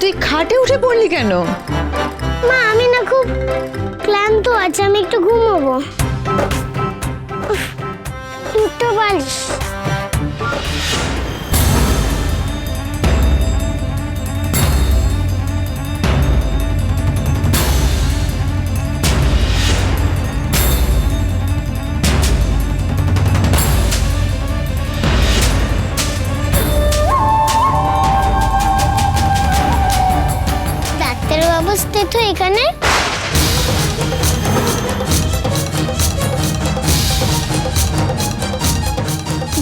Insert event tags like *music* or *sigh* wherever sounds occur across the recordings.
তুই খাটে উঠে পড়লি কেন? মা, আমি না খুব ক্লান্ত আছি, আমি একটু ঘুমোবো। দুটো বালিশ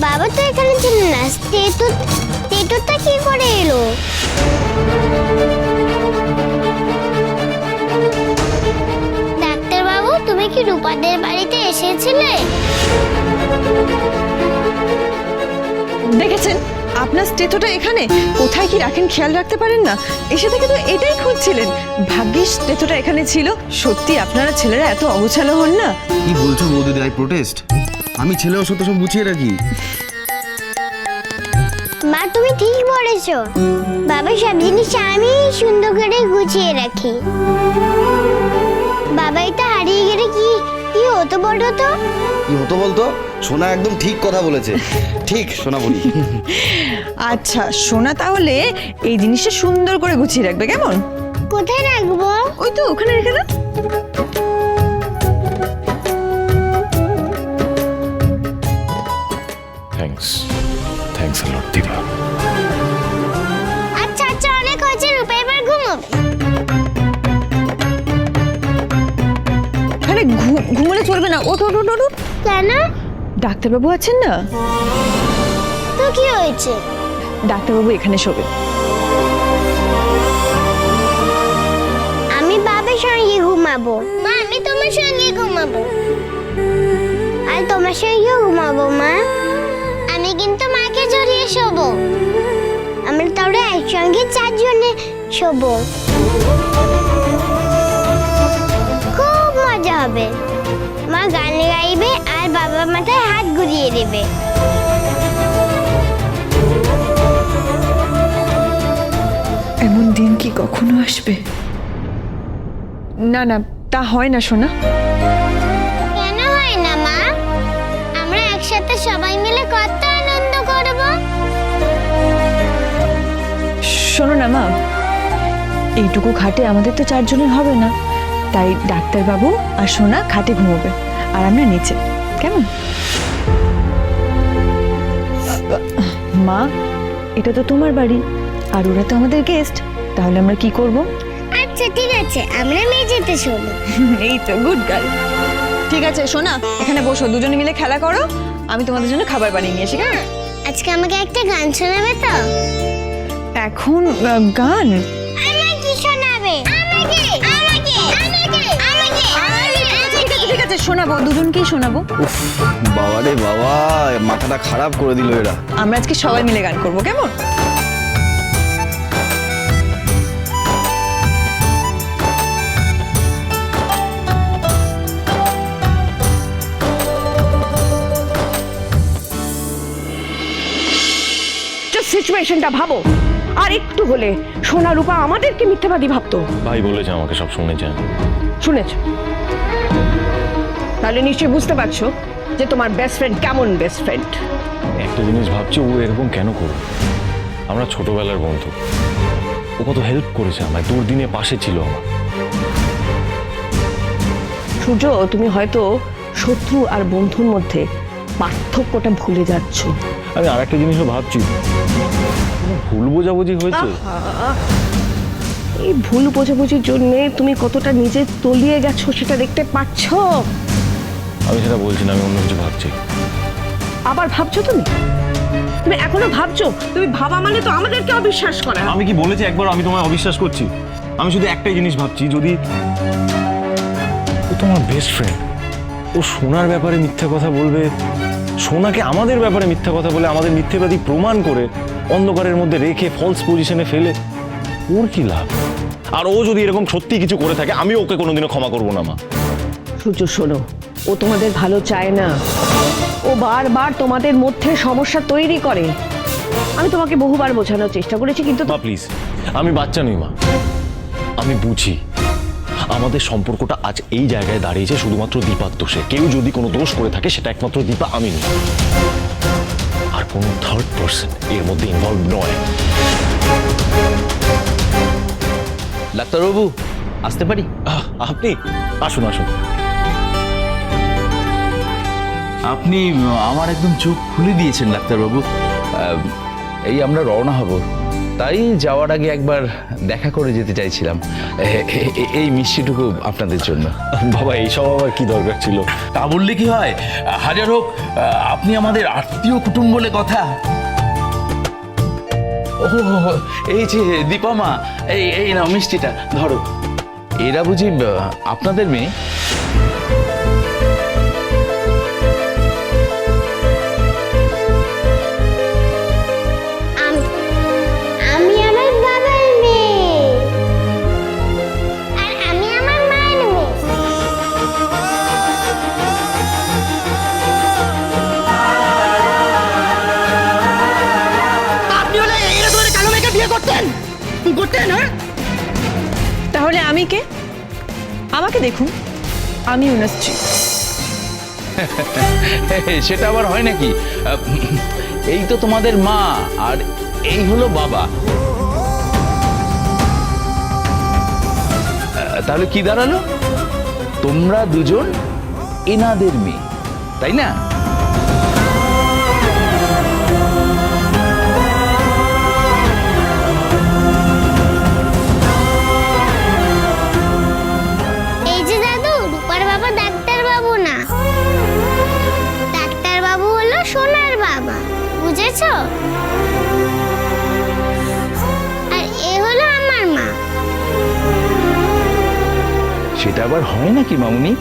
বাবা তো এখানে ছিল না। তেতু তেতুটা কি করে এলো? ডাক্তারবাবু তুমি কি রূপাদের বাড়িতে এসেছিলে? দেখেছেন আপনার স্টেথোটা এখানে। কোথায় কি রাখেন খেয়াল রাখতে পারেন না? এসে থেকে তো এটাই খুঁজছিলেন। ভাগ্যিস স্টেথোটা এখানে ছিল। সত্যি আপনারা ছেলেরা এত অগোছালো হন না। কি বলছো বৌদিদি আই প্রোটেস্ট আমি ছেলেও সত্য সব গুছিয়ে রাখি। মা তুমি ঠিক বলেছ। বাবা সব জিনিস আমি সুন্দর করে গুছিয়ে রাখি। বাবা এটা হারিয়ে গেলে কি কি হতো বলো তো? কি হতো বলতো? সোনা একদম ঠিক কথা বলেছে। ঠিক সোনা বলি। আচ্ছা সোনা তাহলে এই জিনিসটা সুন্দর করে গুছিয়ে রাখবে কেমন? কোথায় রাখব? ওই তো ওখানে রেখে দাও। আ আচ্ছা আচ্ছা অনেক হয়েছে রূপা এবার ঘুমোবে। আরে ঘুমোলে চলবে না। ওঠ ওঠ ওঠ, ওঠ ওঠ। কেন? ডাক্তারবাবু আছেন না? তো কি হয়েছে? ডাক্তারবাবু এখানে শোবে। আমি বাবার সঙ্গে ঘুমাবো। মা আমি তোমার সঙ্গে ঘুমাবো। আর তোমার সঙ্গেও ঘুমাবো মা। আমি কিন্তু মাকে জড়িয়ে শোবো। আমরা তাহলে একসঙ্গে চারজনে শোবো। খুব মজা হবে। মা গান গাইবে আর বাবা মাথায় হাত ঘুরিয়ে দেবে। এমন দিন কি কখনো আসবে? না না, তা হয় না, সোনা। শোনো না মা। এইটুকু খাটে আমাদের তো চারজনের হবে না। তাই ডাক্তারবাবু আর সোনা খাটে ঘুমোবে। আর আমরা নিচে। কেমন? মা এটা তো তোমার বাড়ি। আর ওরা তো আমাদের গেস্ট তাহলে আমরা কি করব? আচ্ছা ঠিক আছে। আমরা মেঝেতে শোবো। *laughs* এই তো গুড গার্ল ঠিক আছে সোনা এখানে বসো। দুজনে মিলে খেলা করো। আমি তোমাদের জন্য খাবার বানিয়ে নিয়ে আসি কেমন? আজকে আমাকে একটা গান শোনাবে তো? এখন গান। আমাকে শোনাবে। আমাকে আমাকে আমাকে আমাকে ঠিক আছে শোনাবো দুজনকেই শোনাবো। উফ বাবা রে বাবা মাথাটা খারাপ করে দিল এরা। আমরা আজকে সবাই মিলে গান করব কেমন? সিচুয়েশনটা ভাবো। আর একটু হলে সোনা রূপা আমাদেরকে মিথ্যাবাদী ভাবতো। ভাই বলেছে আমাকে সব শুনেছেন শুনেছ? তাহলে নিশ্চয়ই বুঝতে পারছ যে তোমার বেস্ট ফ্রেন্ড কেমন বেস্ট ফ্রেন্ড একটা জিনিস ভাবছি ও এরকম কেন করবে আমরা ছোটবেলার বন্ধু। ও কত হেল্প করেছে আমায় দুর্দিনে পাশে ছিল আমার। সূর্য তুমি হয়তো শত্রু আর বন্ধুর মধ্যে পার্থক্যটা ভুলে যাচ্ছ। আমি আর একটা জিনিসও ভাবছি। ভুল বোঝাবুঝি হয়েছে? এই ভুল বোঝাবুঝির জন্য তুমি কতটা নিজে তলিয়ে গেছো সেটা দেখতে পাচ্ছ? আমি সেটা বলছি না আমি অন্য কিছু ভাবছি। আবার ভাবছ তুমি? তুমি এখনও ভাবছ? তুমি ভাবা মানে তো আমাদেরকে অবিশ্বাস করা। আমি কি বলেছি একবার আমি তোমায় অবিশ্বাস করছি? আমি শুধু একটাই জিনিস ভাবছি যদি ও তোমার বেস্ট ফ্রেন্ড ও সোনার ব্যাপারে মিথ্যা কথা বলবে? সোনাকে আমাদের ব্যাপারে মিথ্যা কথা বলে আমাদের মিথ্যেবাদী প্রমাণ করে অন্ধকারের মধ্যে রেখে ফলস পজিশনে ফেলে ওর কি লাভ? আর ও যদি এরকম সত্যি কিছু করে থাকে আমি ওকে কোনোদিনও ক্ষমা করব না মা। সূর্য শোনো ও তোমাদের ভালো চায় না। ও বারবার তোমাদের মধ্যে সমস্যা তৈরি করে। আমি তোমাকে বহুবার বোঝানোর চেষ্টা করেছি কিন্তু প্লিজ আমি বাচ্চা নই মা। আমি বুঝি। আমাদের সম্পর্কটা আজ এই জায়গায় দাঁড়িয়েছে শুধুমাত্র দীপার দোষে। কেউ যদি কোনো দোষ করে থাকে সেটা একমাত্র দীপা আমি নই। আর কোনো থার্ড পার্সন এর মধ্যে ইনভলভ নয়। ডাক্তারবাবু আসতে পারি? আপনি? আসুন আসুন। আপনি আমার একদম চোখ খুলে দিয়েছেন ডাক্তারবাবু। এই আমরা রওনা হব। তাই যাওয়ার আগে একবার দেখা করে যেতে চাইছিলাম। এই মিষ্টিটুকু আপনাদের জন্য। বাবা এইসব আবার কি দরকার ছিল? তা বললে কি হয়? হাজার হোক আপনি আমাদের আত্মীয় কুটুম বলে কথা। ও এই যে দীপা মা এই এই নাও মিষ্টিটা ধরো। এরা বুঝি আপনাদের মেয়ে? আমি কে? আমাকে দেখুন। আমি স্ত্রী *laughs* সেটা আবার হয় নাকি? এই তো তোমাদের মা, আর এই হলো বাবা। তাহলে কি দাঁড়াল? তোমরা দুজন এনাদের মেয়ে, তাই না? আবার হয় নাকি, মামুনি?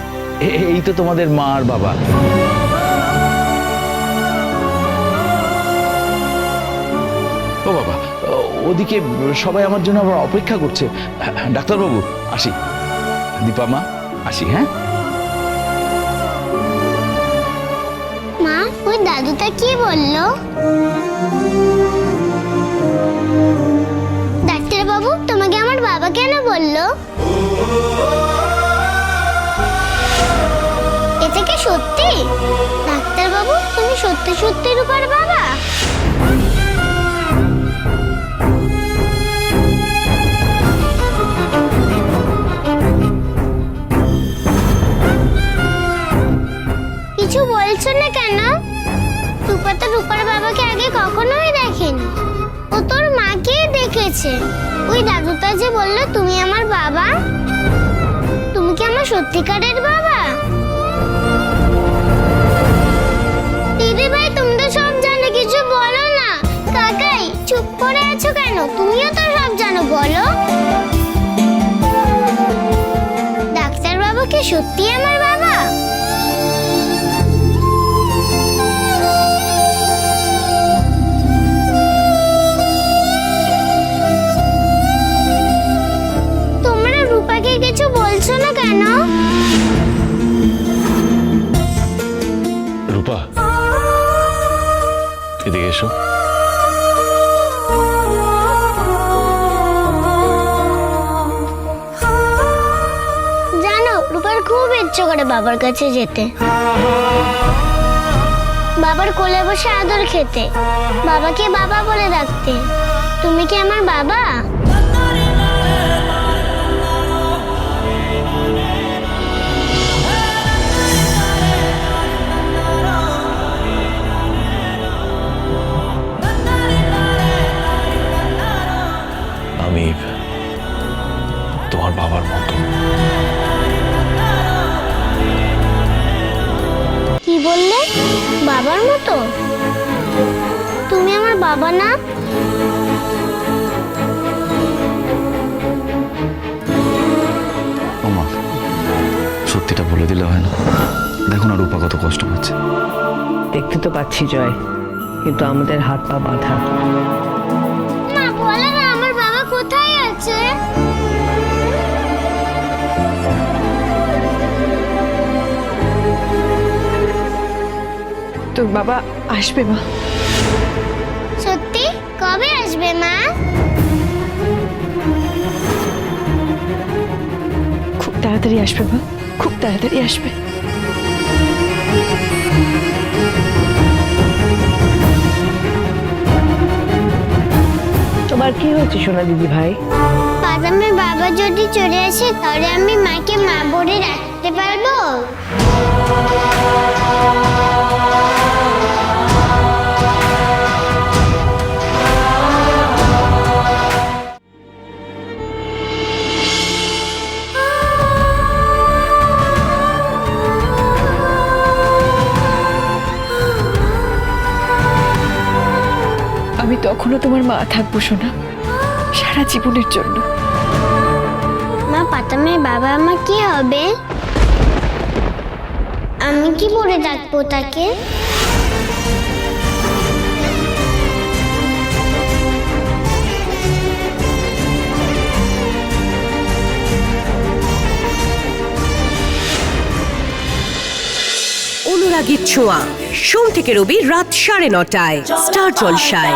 এই তো তোমাদের মা আর বাবা। ও বাবা, ওদিকে সবাই আমার জন্য আবার অপেক্ষা করছে। ডাক্তারবাবু, আসি। দীপা মা, আসি হ্যাঁ? মা, ওই দাদুটা কি বলল? ডাক্তার বাবু তোমাকে আমার বাবা কেন বলল? সত্যি? ডাক্তার বাবু তুমি সত্যি সত্যি রূপার বাবা। কিছু বলছো না কেন? রূপা তো রূপার বাবাকে আগে কখনোই দেখেনি। ও তোর মাকেই দেখেছে। ওই দাদুটা যে বলল, তুমি আমার বাবা? তুমি কি আমার সত্যিকারের বাবা? আছো কেন? তুমিও তো সব জানো বলো। ডাক্তার বাবু কি সত্যি আমার বাবা? করে বাবার কাছে যেতে। বাবার কোলে বসে আদর খেতে। বাবাকে বাবা বলে ডাকতে। তুমি কি আমার বাবা? না সত্যিটা বলে দিলে হয় না। দেখো না রূপা কত কষ্ট পাচ্ছে। দেখতে তো পাচ্ছি জয় কিন্তু আমাদের হাত পা বাঁধা। মা বলো না আমার বাবা কোথায় আছে? তোর বাবা আসবে মা। মা খুব তাড়াতাড়ি আসবে মা। খুব তাড়াতাড়ি আসবে। তোমার কি হয়েছে সোনা দিদি ভাই? বাদামের বাবা যদি চলে আসে তাহলে আমি মাকে মা বলে রাখতে পারব? তখনও তোমার মা থাকব শোনা সারা জীবনের জন্য। মা পাতামের বাবা আমার কি হবে? আমি কি বলে ডাকবো তাকে? অনুরাগীর ছোঁয়া। সোম থেকে রবি রাত সাড়ে নটায় স্টার জলসায়।